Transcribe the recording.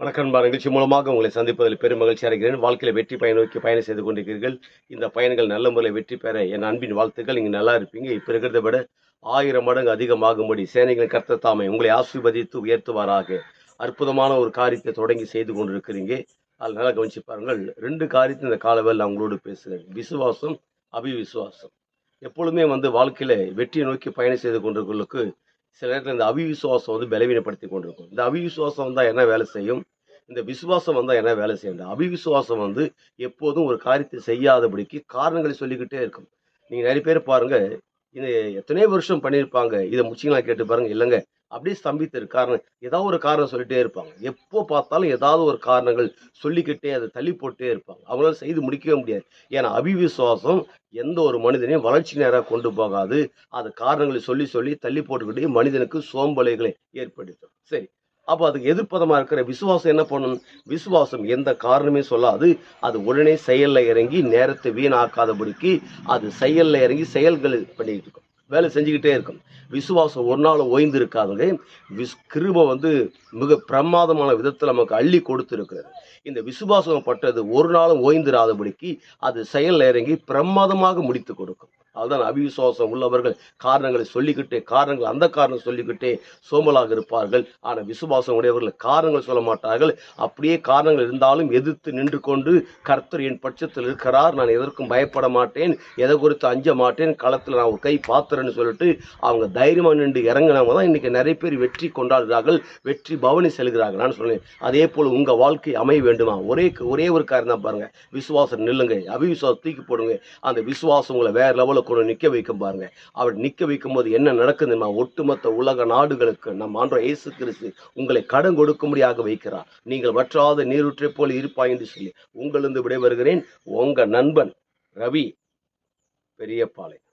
வணக்கம் நண்பா நிகழ்ச்சி மூலமாக உங்களை சந்திப்பதில் பெரும் மகிழ்ச்சி அடைகிறேன். வாழ்க்கையில் வெற்றி பயன் நோக்கி பயணம் செய்து கொண்டிருக்கிறீர்கள். இந்த பயணங்கள் நல்ல முறையில் வெற்றி பெற என் அன்பின் வாழ்த்துக்கள். நீங்கள் நல்லா இருப்பீங்க. இப்போ இருக்கிறத விட ஆயிரம் மடங்கு அதிகமாகும்படி சேனைகள் கர்த்த தாமை உங்களை ஆசீர்வதித்து உயர்த்துவாராக. அற்புதமான ஒரு காரியத்தை தொடங்கி செய்து கொண்டிருக்கிறீங்க. அதில் நல்லா கவனிச்சு பாருங்கள் ரெண்டு காரியத்தை இந்த காலவேல் நான் உங்களோடு பேசுகிறேன் விசுவாசம் அபிவிசுவாசம். எப்பொழுதுமே வந்து வாழ்க்கையில் வெற்றியை நோக்கி பயணம் செய்து கொண்டிருக்கிறவர்களுக்கு சில நேரத்தில் இந்த அவிவிசுவாசம் வந்து பலவீனப்படுத்தி கொண்டிருக்கும். இந்த அவிவிசுவாசம் வந்தால் என்ன வேலை செய்யும்? இந்த விசுவாசம் வந்தால் என்ன வேலை செய்யும்? இந்த அவிவிசுவாசம் வந்து எப்போதும் ஒரு காரியத்தை செய்யாதபடிக்கு காரணங்களை சொல்லிக்கிட்டே இருக்கும். நீங்கள் நிறைய பேர் பாருங்கள் இது எத்தனையோ வருஷம் பண்ணியிருப்பாங்க? இதை முச்சிங்களா கேட்டு பாருங்க. இல்லைங்க. அப்படியே ஸ்தம்பித்து இருக்கு காரணம் ஏதாவது ஒரு காரணம் சொல்லிட்டே இருப்பாங்க. எப்போ பார்த்தாலும் ஏதாவது ஒரு காரணங்கள் சொல்லிக்கிட்டே அதை தள்ளி போட்டே இருப்பாங்க. அவங்களால செய்து முடிக்கவே முடியாது. ஏன்னா அபிவிசுவாசம் எந்த ஒரு மனிதனையும் வளர்ச்சி நேராக கொண்டு போகாது. அது காரணங்களை சொல்லி சொல்லி தள்ளி போட்டுக்கிட்டே மனிதனுக்கு சோம்பலைகளை ஏற்படுத்தும். சரி. அப்போ அதுக்கு எதிர்ப்பதமாக இருக்கிற விசுவாசம் என்ன பண்ணணும் விசுவாசம் எந்த காரணமே சொல்லாது. அது உடனே செயலில் இறங்கி நேரத்தை வீணாக்காதபடிக்கு அது செயலில் இறங்கி செயல்கள் பண்ணிக்கிட்டு இருக்கும். வேலை செஞ்சுக்கிட்டே இருக்கும். விசுவாசம் ஒரு நாள் ஓய்ந்து இருக்காதுங்க விஸ் கிருபை வந்து மிக பிரமாதமான விதத்தில் நமக்கு அள்ளி கொடுத்துருக்கிறது. இந்த விசுவாசம் பட்டது ஒரு நாளும் ஓய்ந்திராதபடிக்கு அது செயலில் இறங்கி பிரமாதமாக முடித்து கொடுக்கும். அதுதான் அவிசுவாசம் உள்ளவர்கள் காரணங்களை சொல்லிக்கிட்டே காரணங்கள் அந்த காரணம் சொல்லிக்கிட்டே சோம்பலாக இருப்பார்கள். ஆனால் விசுவாசம் உடையவர்கள் காரணங்கள் சொல்ல மாட்டார்கள். அப்படியே காரணங்கள் இருந்தாலும் எதிர்த்து நின்று கொண்டு கர்த்தர் என் பட்சத்தில் இருக்கிறார். நான் எதற்கும் பயப்பட மாட்டேன். எதை குறித்து அஞ்ச மாட்டேன். களத்தில் நான் ஒரு கை பாத்திரன்னு சொல்லிட்டு அவங்க தைரியமாக நின்று இறங்கினவங்க தான் இன்றைக்கி நிறைய பேர் வெற்றி கொண்டாடுகிறார்கள். வெற்றி பவனி செல்கிறார்கள். நான் சொன்னேன் அதே போல் உங்கள் வாழ்க்கை அமைய வேண்டுமா? ஒரே ஒரே ஒரு காரியம் தான் பாருங்கள் விசுவாசம் நில்லுங்க. அபிவிசுவாசம் தூக்கி போடுங்க. அந்த விசுவாசம் உங்களை வேறு லெவலில் கொண்டு நிற்க வைக்கும் பாருங்க. அவர் நிற்க வைக்கும் போது என்ன நடக்குதுன்னா ஒட்டுமொத்த உலக நாடுகளுக்கு நம் ஆண்டோ இயேசு கிறிஸ்து உங்களை கடன் கொடுக்கும்படியாக வைக்கிறார். நீங்கள் வற்றாத நீரூற்றை போல இருப்பாய் என்று சொல்லி உங்களிருந்து விடைபெறுகிறேன். உங்க நண்பன் ரவி பெரியபாளையம்